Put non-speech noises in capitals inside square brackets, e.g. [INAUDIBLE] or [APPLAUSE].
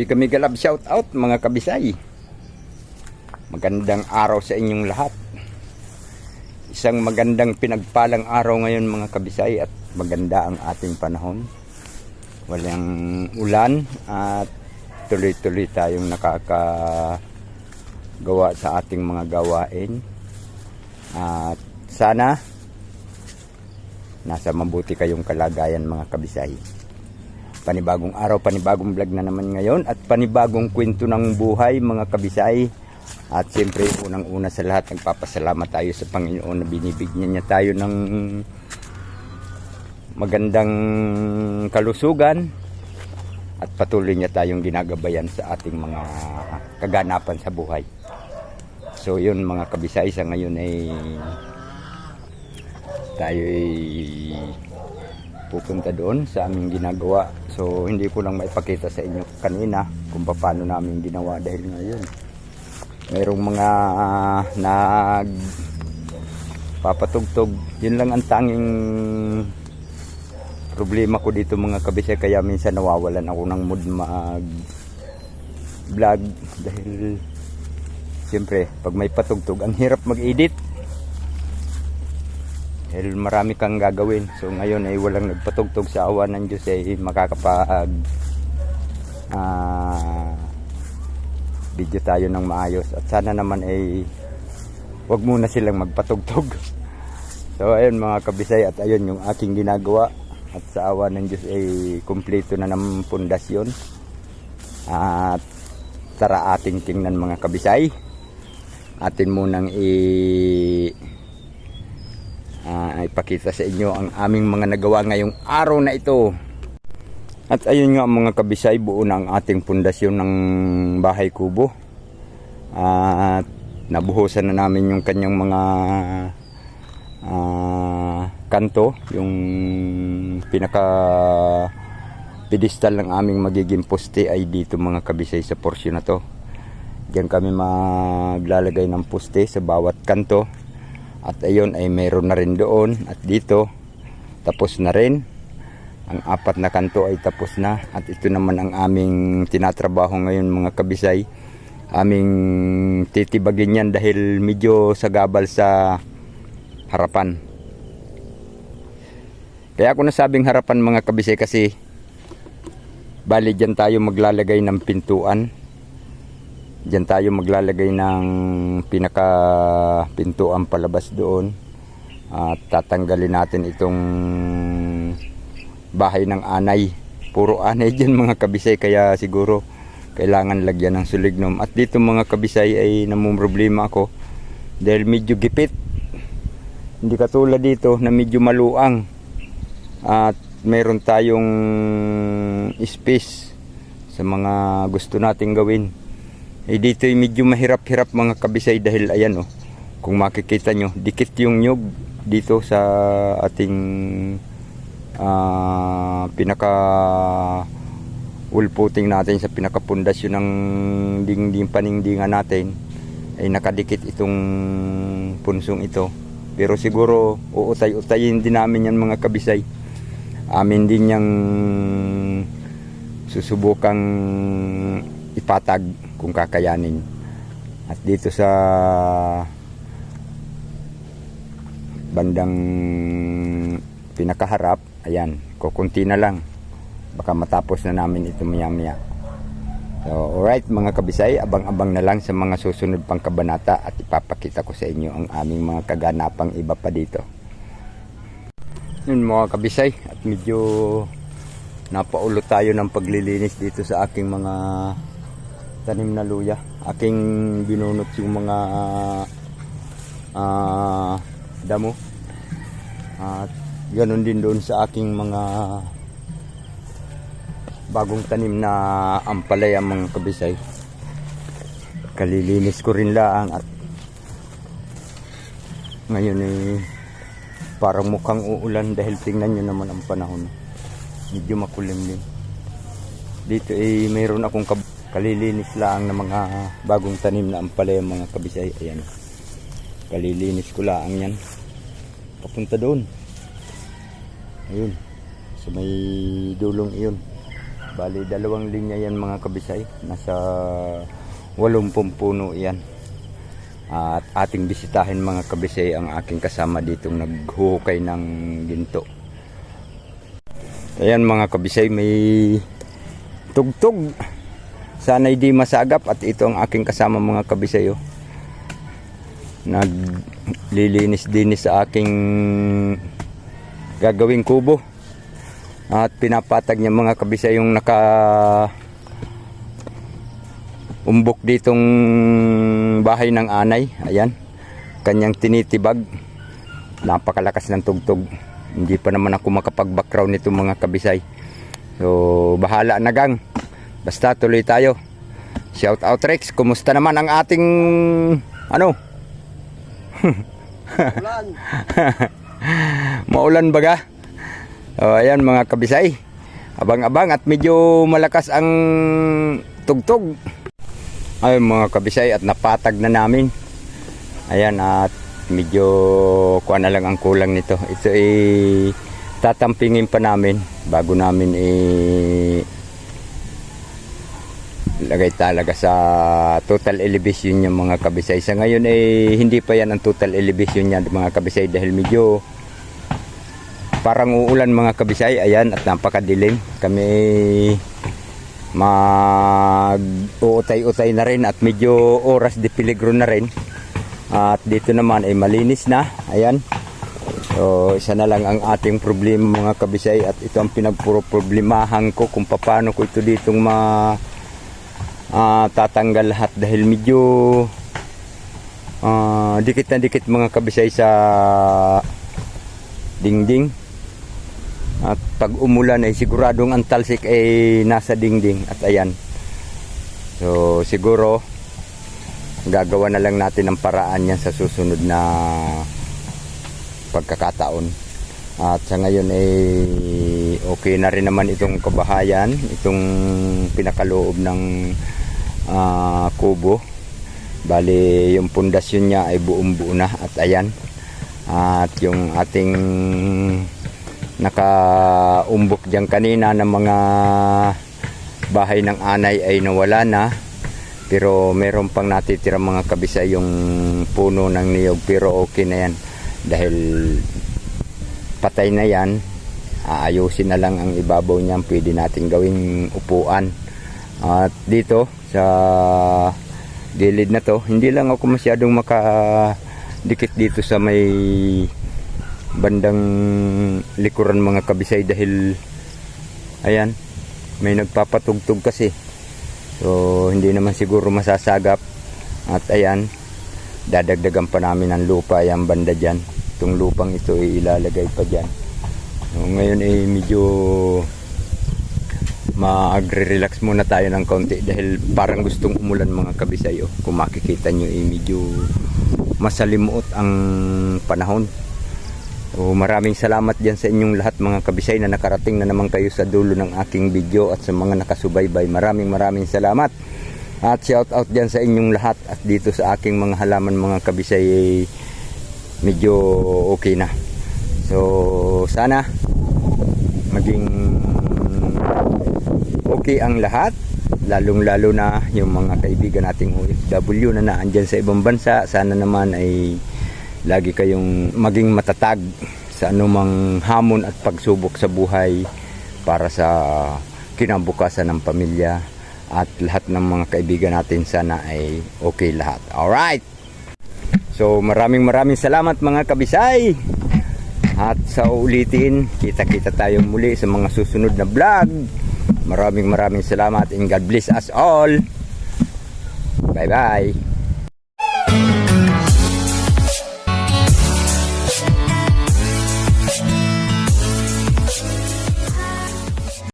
Mika Mika Love shout out mga kabisay. Magandang araw sa inyong lahat. Isang magandang pinagpalang araw ngayon mga kabisay at maganda ang ating panahon. Walang ulan at tuloy-tuloy tayong nakakagawa sa ating mga gawain. At sana nasa mabuti kayong kalagayan mga kabisay panibagong araw, panibagong vlog na naman ngayon at panibagong kwento ng buhay mga kabisay. At siyempre unang-una sa lahat nagpapasalamat tayo sa Panginoon na binibigyan niya tayo ng magandang kalusugan at patuloy niya tayong ginagabayan sa ating mga kaganapan sa buhay. So yun mga kabisay sa ngayon ay tayo ay pupunta doon sa aming ginagawa. So hindi ko lang maipakita sa inyo kanina kung paano namin ginawa dahil ngayon mayroong mga uh, nag papatugtog. Yun lang ang tanging problema ko dito mga kabisay kaya minsan nawawalan ako ng mood mag vlog dahil siyempre pag may patugtog ang hirap mag-edit dahil marami kang gagawin. So ngayon ay walang nagpatugtog sa awa ng Diyos ay makakapag uh, video tayo ng maayos. At sana naman ay wag muna silang magpatugtog. [LAUGHS] So ayun mga kabisay at ayun yung aking ginagawa. At sa awa ng Diyos ay kumpleto na ng pundasyon. At tara ating tingnan mga kabisay. Atin munang i uh, ipakita sa inyo ang aming mga nagawa ngayong araw na ito. At ayun nga mga kabisay, buo na ang ating pundasyon ng bahay kubo. Uh, at nabuhusan na namin yung kanyang mga uh, kanto, yung pinaka pedestal ng aming magiging poste ay dito mga kabisay sa porsyon na to. Diyan kami maglalagay ng poste sa bawat kanto at ayun ay mayroon na rin doon at dito tapos na rin. Ang apat na kanto ay tapos na at ito naman ang aming tinatrabaho ngayon mga kabisay. Aming titibagin yan dahil medyo sagabal sa harapan. Kaya ako nasabing harapan mga kabisay kasi bali dyan tayo maglalagay ng pintuan Diyan tayo maglalagay ng pinaka pintuan palabas doon. At tatanggalin natin itong bahay ng anay. Puro anay dyan mga kabisay kaya siguro kailangan lagyan ng sulignom. At dito mga kabisay ay namumroblema ako dahil medyo gipit. Hindi katulad dito na medyo maluang. At meron tayong space sa mga gusto nating gawin. Eh dito ay medyo mahirap-hirap mga kabisay dahil ayan oh. Kung makikita nyo, dikit yung nyug dito sa ating uh, pinaka ulputing natin sa pinakapundasyon ng dingding paningdingan natin ay nakadikit itong punsong ito. Pero siguro uutay-utayin din namin yan mga kabisay. Amin din yang susubukang ipatag kung kakayanin. At dito sa bandang pinakaharap, ayan, kukunti na lang. Baka matapos na namin ito maya maya. So, alright mga kabisay, abang-abang na lang sa mga susunod pang kabanata at ipapakita ko sa inyo ang aming mga kaganapang iba pa dito. Yun mga kabisay, at medyo napaulo tayo ng paglilinis dito sa aking mga tanim na luya. Aking binunot yung mga uh, damo. At ganun din doon sa aking mga bagong tanim na ampalaya mga kabisay. Kalilinis ko rin lang at ngayon eh parang mukhang uulan dahil tingnan nyo naman ang panahon. Medyo makulim din. Dito eh mayroon akong kalilinis lang ng mga bagong tanim na ampalaya mga kabisay ayan kalilinis ko lang yan papunta doon ayun sa may dulong iyon Bali, dalawang linya yan mga kabisay. Nasa 80 puno yan. At ating bisitahin mga kabisay ang aking kasama ditong naghuhukay ng ginto. Ayan mga kabisay, may tugtog. Sana'y di masagap at ito ang aking kasama mga kabisay. Oh. Naglilinis-dinis sa aking gagawing kubo. At pinapatag niya mga kabisay yung naka umbok ditong bahay ng anay. Ayan. Kanyang tinitibag. Napakalakas ng tugtog. Hindi pa naman ako makapag-background nito mga kabisay. So, bahala na gang. Basta tuloy tayo. Shout out Rex. Kumusta naman ang ating ano? Ulan. [LAUGHS] Maulan baga? O, ayan mga kabisay. Abang-abang at medyo malakas ang tugtog. Ay mga kabisay at napatag na namin. Ayan at medyo kuha na lang ang kulang nito. Ito ay tatampingin pa namin bago namin i lagay talaga sa total elevation yung mga kabisay. Sa ngayon ay hindi pa yan ang total elevation niya mga kabisay dahil medyo parang uulan mga kabisay. Ayan at napakadilim. Kami mag uutay-utay na rin at medyo oras de peligro na rin. At dito naman ay malinis na. Ayan. So, isa na lang ang ating problema mga kabisay at ito ang pinagpuro-problemahan ko kung paano ko ito ditong ma ah, tatanggal lahat dahil medyo ah, dikit na dikit mga kabisay sa dingding. At pag umulan ay siguradong ang talsik ay nasa dingding. At ayan. So siguro gagawa na lang natin ang paraan yan sa susunod na pagkakataon. At sa ngayon ay okay na rin naman itong kabahayan itong pinakaloob ng ah, kubo. Bali yung pundasyon niya ay buong buo na at ayan. At yung ating nakaumbok diyan kanina ng mga bahay ng anay ay nawala na. Pero meron pang natitira mga kabisa yung puno ng niyog. Pero okay na yan. Dahil patay na yan. Aayusin na lang ang ibabaw niyan. Pwede natin gawing upuan at dito sa gilid na to hindi lang ako masyadong makadikit dito sa may bandang likuran mga kabisay dahil ayan may nagpapatugtog kasi. So hindi naman siguro masasagap. At ayan dadagdagan pa namin ng lupa yung banda dyan. Itong lupang ito ay ilalagay pa dyan. So, ngayon ay medyo mag-relax muna tayo ng konti dahil parang gustong umulan mga kabisay oh. kung makikita nyo ay medyo masalimuot ang panahon o maraming salamat dyan sa inyong lahat mga kabisay na nakarating na naman kayo sa dulo ng aking video at sa mga nakasubaybay. Maraming maraming salamat. At shout out dyan sa inyong lahat at dito sa aking mga halaman mga kabisay ay medyo okay na. So sana maging okay ang lahat lalong lalo na yung mga kaibigan nating OFW na naandyan sa ibang bansa sana naman ay lagi kayong maging matatag sa anumang hamon at pagsubok sa buhay para sa kinabukasan ng pamilya at lahat ng mga kaibigan natin sana ay okay lahat. Alright! So maraming maraming salamat mga kabisay! At sa ulitin, kita-kita tayo muli sa mga susunod na vlog. Maraming maraming salamat and God bless us all. Bye bye!